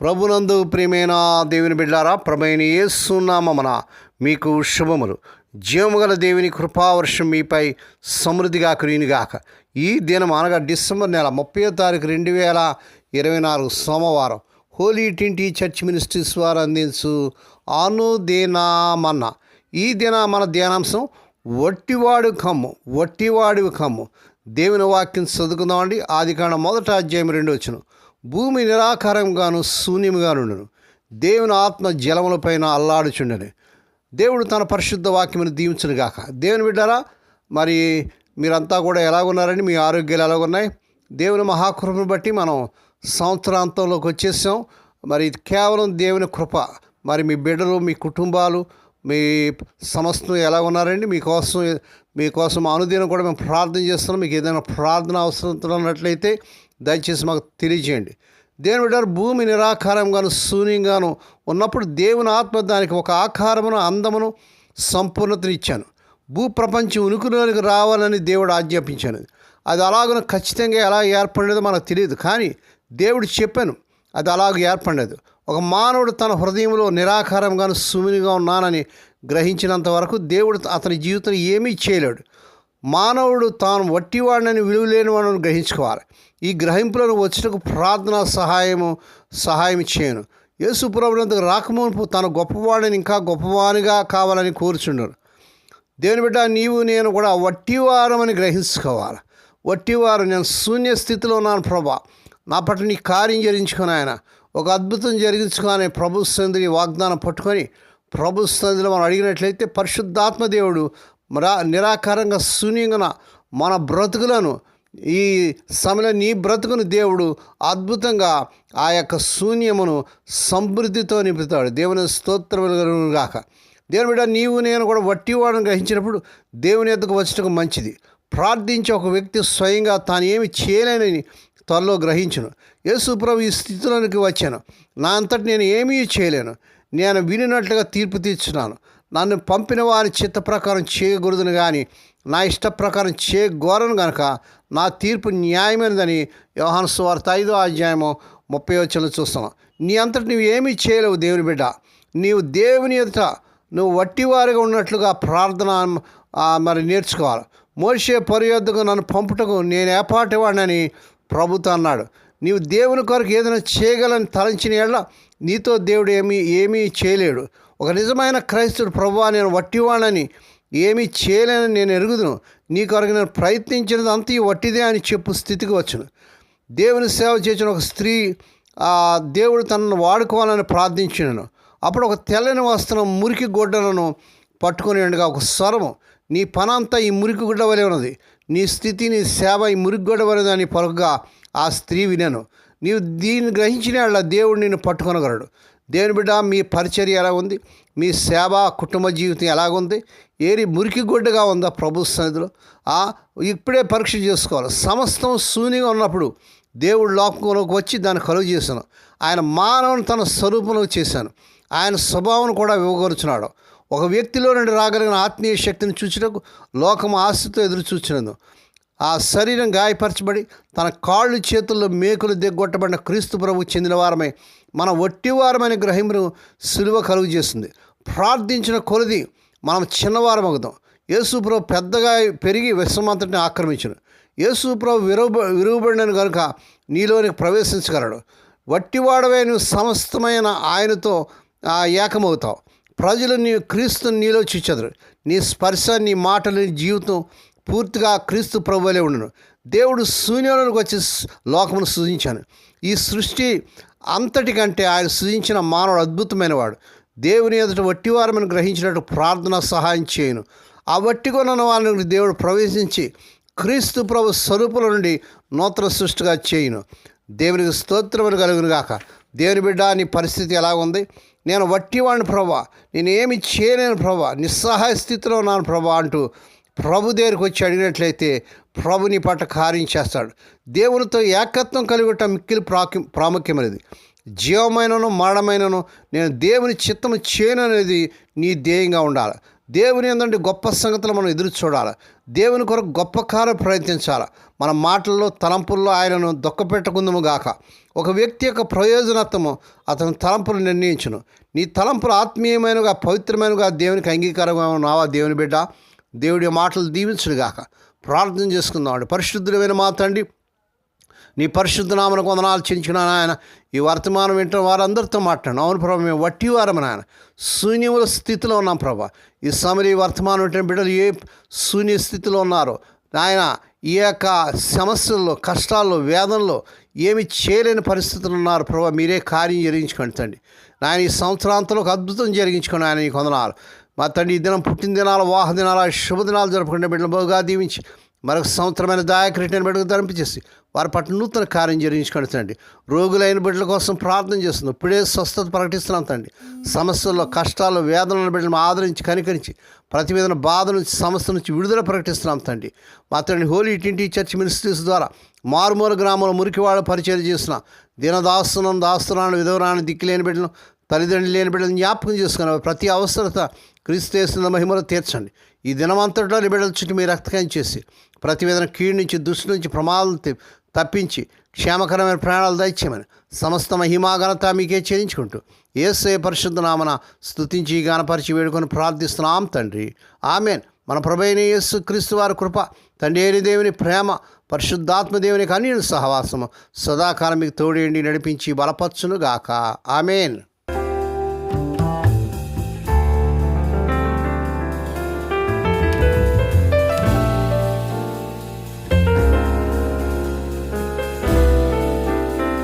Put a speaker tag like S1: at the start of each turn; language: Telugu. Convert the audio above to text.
S1: ప్రభునందు ప్రియమైన దేవుని బిడ్డారా ప్రభైన ఏసునామన మీకు శుభములు. జీవముగల దేవుని కృపావర్షం మీపై సమృద్ధిగా కురినిగాక ఈ దినం అనగా డిసెంబర్ నెల ముప్పై తారీఖు రెండు వేల ఇరవై నాలుగు సోమవారం హోలీ టింటి చర్చ్ మినిస్ట్రీస్ వారు అందించు అనుదేనామన్న. ఈ దిన మన ధ్యానాంశం వట్టివాడు కమ్ము వట్టివాడివి కమ్ము. దేవుని వాక్యం చదువుకుందామండి. ఆది కాండ మొదట అధ్యాయం రెండు వచ్చును భూమి నిరాకారంగాను శూన్యముగా దేవుని ఆత్మ జలములపైన అల్లాడుచుండని. దేవుడు తన పరిశుద్ధ వాక్యమును దీవించను గాక. దేవుని బిడ్డారా మరి మీరంతా కూడా ఎలాగున్నారండి మీ ఆరోగ్యాలు ఎలాగున్నాయి? దేవుని మహాకృపను బట్టి మనం సంవత్సరాంతంలోకి వచ్చేసాం. మరి కేవలం దేవుని కృప మరి మీ బిడ్డలు మీ కుటుంబాలు మీ సమస్తం ఎలా ఉన్నారండి మీకోసం మీకోసం అనుదినం కూడా మేము ప్రార్థన చేస్తున్నాం. మీకు ఏదైనా ప్రార్థన అవసరం ఉన్నట్లయితే దయచేసి మాకు తెలియజేయండి. దేవుని బిడ్డారు భూమి నిరాకారంగాను శూన్యంగాను ఉన్నప్పుడు దేవుని ఆత్మ దానికి ఒక ఆకారమును అందమును సంపూర్ణతను ఇచ్చాను. భూ ప్రపంచం ఉనికిలోనికి రావాలని దేవుడు ఆజ్ఞాపించాను. అది అలాగన ఖచ్చితంగా ఎలా ఏర్పడేదో మనకు తెలియదు. కానీ దేవుడు చెప్పాను అది అలాగ ఏర్పడలేదు ఒక మానవుడు తన హృదయంలో నిరాకారంగాను సుమినిగా ఉన్నానని గ్రహించినంత వరకు దేవుడు అతని జీవితం ఏమీ చేయలేడు. మానవుడు తాను వట్టివాడినని విలువలేనివాడని గ్రహించుకోవాలి. ఈ గ్రహింపులను వచ్చినకు ప్రార్థన సహాయము సహాయం చేయను. యేసు ప్రభునందుకు రాకమునుపు తన గొప్పవాడిని ఇంకా గొప్పవానిగా కావాలని కోరుచుండరు దేవుని బిడ్డ నీవు నేను కూడా వట్టివారమని గ్రహించుకోవాలి. వట్టివారు నేను శూన్య స్థితిలో ఉన్నాను ప్రభా. నా పట్ల నీ కార్యం జరిగించుకొని ఆయన ఒక అద్భుతం జరిగించుకొని ప్రభు సంధిని వాగ్దానం పట్టుకొని ప్రభు సంధిలో మనం అడిగినట్లయితే పరిశుద్ధాత్మ దేవుడు మరా నిరాకారంగా శూన్యంగా మన బ్రతుకులను ఈ సమయంలో నీ బ్రతుకును దేవుడు అద్భుతంగా ఆ యొక్క శూన్యమును సమృద్ధితో నింపుతాడు. దేవుని స్తోత్రములు గాక. దేవుని బిడ్డ నీవు నేను కూడా వట్టివాడని గ్రహించినప్పుడు దేవుని ఎద్దకు వచ్చటకు మంచిది. ప్రార్థించి ఒక వ్యక్తి స్వయంగా తాను ఏమి చేయలేనని త్వరలో గ్రహించను. యేసు ఈ స్థితిలోనికి వచ్చాను. నా అంతటి నేను ఏమీ చేయలేను. నేను వినినట్లుగా తీర్పు తీర్చున్నాను. నన్ను పంపిన వారి చిత్త ప్రకారం చేయకూడదును కానీ నా ఇష్ట ప్రకారం చేయగోరను గనక నా తీర్పు న్యాయమైనదని వ్యవహాన సువార్త ఐదో అధ్యాయము ముప్పై వచ్చలు చూస్తున్నాం నీ అంతటి నువ్వు ఏమీ చేయలేవు దేవుని బిడ్డ. నీవు దేవుని ఎదుట నువ్వు వట్టివారిగా ఉన్నట్లుగా ప్రార్థన మరి నేర్చుకోవాలి. మోసే పరియోద్ధకు నన్ను పంపుటకు నేను ఏపాటివాడినని ప్రభుత్వం అన్నాడు. నీవు దేవుని కొరకు ఏదైనా చేయగలని తలంచిన ఎడల నీతో దేవుడు ఏమీ ఏమీ చేయలేడు. ఒక నిజమైన క్రైస్తుడు ప్రభువా నేను వట్టివాణని ఏమీ చేయలేనని నేను ఎరుగుదును. నీ కొరకు నేను ప్రయత్నించినది అంత వట్టిదే అని చెప్పు స్థితికి వచ్చును. దేవుని సేవ చేసిన ఒక స్త్రీ ఆ దేవుడు తనను వాడుకోవాలని ప్రార్థించినను. అప్పుడు ఒక తెల్లని వస్త్రం మురికి గుడ్డలను పట్టుకొని ఉండగా ఒక స్వరము నీ పనంతా ఈ మురికి గుడ్డ వలె ఉన్నది. నీ స్థితి నీ సేవ ఈ మురికి గుడ్డ వలె అని పలుకగా ఆ స్త్రీ వినను. నీవు దీన్ని గ్రహించిన వాళ్ళ దేవుడు నిన్ను పట్టుకొనగలడు. దేవుని బిడ్డ మీ పరిచర్య ఎలా ఉంది? మీ సేవ కుటుంబ జీవితం ఎలాగుంది? ఏరి మురికి గుడ్డగా ఉందా ప్రభు సన్నిధిలో? ఇప్పుడే పరీక్ష చేసుకోవాలి. సమస్తం శూన్యంగా ఉన్నప్పుడు దేవుడు లోకంలోకి వచ్చి దాన్ని కలుగు చేశాను. ఆయన మానవుని తన స్వరూపంలో చేశాను. ఆయన స్వభావం కూడా ఇవ్వగలుచున్నాడు ఒక వ్యక్తిలో నుండి రాగలిగిన ఆత్మీయ శక్తిని చూచినకు లోకం ఆస్తితో ఎదురు చూచినందు ఆ శరీరం గాయపరచబడి తన కాళ్ళు చేతుల్లో మేకులు దిగ్గొట్టబడిన క్రీస్తు ప్రభు చెందిన వారమే మన ఒట్టివారమైన గ్రహింపును సులువ కలుగు చేస్తుంది. ప్రార్థించిన కొలది మనం చిన్నవారం అవుతాం యేసుప్రభు పెద్దగా పెరిగి విశ్వమంతటిని ఆక్రమించను. యేసుప్రభు విరువ విరుగుబడినను కనుక నీలోనికి ప్రవేశించగలడు. వట్టివాడవే నువ్వు సమస్తమైన ఆయనతో ఏకమవుతావు. ప్రజలు నీ క్రీస్తుని నీలో చూచెదరు. నీ స్పర్శ నీ మాటలు నీ జీవితం పూర్తిగా క్రీస్తు ప్రభువులే ఉండను. దేవుడు శూన్యంలోకి వచ్చి లోకమును సృజించాను. ఈ సృష్టి అంతటికంటే ఆయన సృజించిన మానవుడు అద్భుతమైనవాడు. దేవుని ఎదుట వట్టివారమని గ్రహించినట్టు ప్రార్థన సహాయం చేయను. ఆ వట్టికొనన్న వారిని దేవుడు ప్రవేశించి క్రీస్తు ప్రభు స్వరూపుల నుండి నూతన సృష్టిగా చేయును. దేవునికి స్తోత్రములు కలుగును గాక. దేవుని బిడ్డ నీ పరిస్థితి ఎలా ఉంది నేను వట్టివాడిని ప్రభా. నేను ఏమి చేయలేను ప్రభా. నిస్సహాయ స్థితిలో ఉన్నాను ప్రభా అంటూ ప్రభు దగ్గరికి వచ్చి అడిగినట్లయితే ప్రభుని పట్ల కార్యం చేస్తాడు. దేవునితో ఏకత్వం కలిగటం మిక్కిలి ప్రాకి ప్రాముఖ్యమైనది. జీవమైనను మరణమైనను నేను దేవుని చిత్తము చేయను అనేది నీ ధ్యేయంగా ఉండాలి. దేవుని ఏంటంటే గొప్ప సంగతులు మనం ఎదురు చూడాలి. దేవుని కొరకు గొప్ప కార్యం ప్రయత్నించాలి. మన మాటల్లో తలంపుల్లో ఆయనను దొక్కపెట్టుకుందుము గాక. ఒక వ్యక్తి యొక్క ప్రయోజనత్వము అతని తలంపులు నిర్ణయించును. నీ తలంపులు ఆత్మీయమైనగా పవిత్రమైనగా దేవునికి అంగీకారంగా ఉన్నావా దేవుని బిడ్డ? దేవుడి మాటలు దీవించుడుగాక ప్రార్థన చేసుకుందామండి పరిశుద్ధుడమైన మా తండ్రి నీ పరిశుద్ధ నామను కొందనాలు చించిన ఆయన ఈ వర్తమానం వింటున్న వారందరితో మాట్లాడు అవును ప్రభా మేము వట్టి వారం నాయన. శూన్యముల స్థితిలో ఉన్నాం ప్రభా. ఈ సమరి వర్తమానం వింటున్న బిడ్డలు ఏ శూన్య స్థితిలో ఉన్నారో ఆయన ఈ యొక్క సమస్యల్లో కష్టాల్లో వేదనలో ఏమి చేయలేని పరిస్థితులు ఉన్నారు ప్రభా. మీరే కార్యం జరిగించుకోండి తండ్రి. నాయన ఈ సంవత్సరాంతంలో ఒక అద్భుతం జరిగించుకోండి ఆయన ఈ కొందనాలు మా తండ్రి ఈ దినం పుట్టినదినాలు వాహదినాల శుభదినాలు జరుపుకునే బిడ్డలు బహుగా దీవించి మరొక సంవత్సరమైన దాయకృష్ణ బిడ్డకు ధరింపచేసి వారి పట్ల నూతన కార్యం జరిగించుకొని తండ్రి. రోగులైన బిడ్డల కోసం ప్రార్థన చేస్తున్నాం. ఇప్పుడే స్వస్థత ప్రకటిస్తున్నాం తండ్రి. సమస్యల్లో కష్టాలు వేదనల బిడ్డలను ఆదరించి కనికరించి ప్రతివేదన బాధ నుంచి సమస్య నుంచి విడుదల ప్రకటిస్తున్నాం తండ్రి. మా తండ్రి హోలీ టింటి చర్చ్ మినిస్ట్రీస్ ద్వారా మారుమూల గ్రామంలో మురికివాడ పరిచయం చేసిన దినదాస్తునం దాస్తున్నాను విధవరాన్ని దిక్కులేని బిడ్డను తల్లిదండ్రులు లేని బిడ్డలు జ్ఞాపకం చేసుకున్న ప్రతి అవసరత క్రీస్తు చేస్తున్న మహిమలో తీర్చండి. ఈ దినమంతట్లో బిడ్డల చుట్టూ మీ రక్తకాయం చేసి ప్రతి విధంగా కీడు నుంచి దుష్టి నుంచి ప్రమాదాలు తప్పించి క్షేమకరమైన ప్రాణాలు దయచేయమని సమస్త మహిమాఘనత మీకే చేయించుకుంటూ ఏసే పరిశుద్ధ నామన స్థుతించి గానపరిచి వేడుకొని ప్రార్థిస్తున్నాం తండ్రి. ఆమెన్. మన ప్రభైన యేసు క్రీస్తు వారి కృప తండ్రి అయిన దేవుని ప్రేమ పరిశుద్ధాత్మ దేవునికి అన్యుని సహవాసము సదాకాలం మీకు తోడేండి నడిపించి బలపరచును గాక ఆమెన్.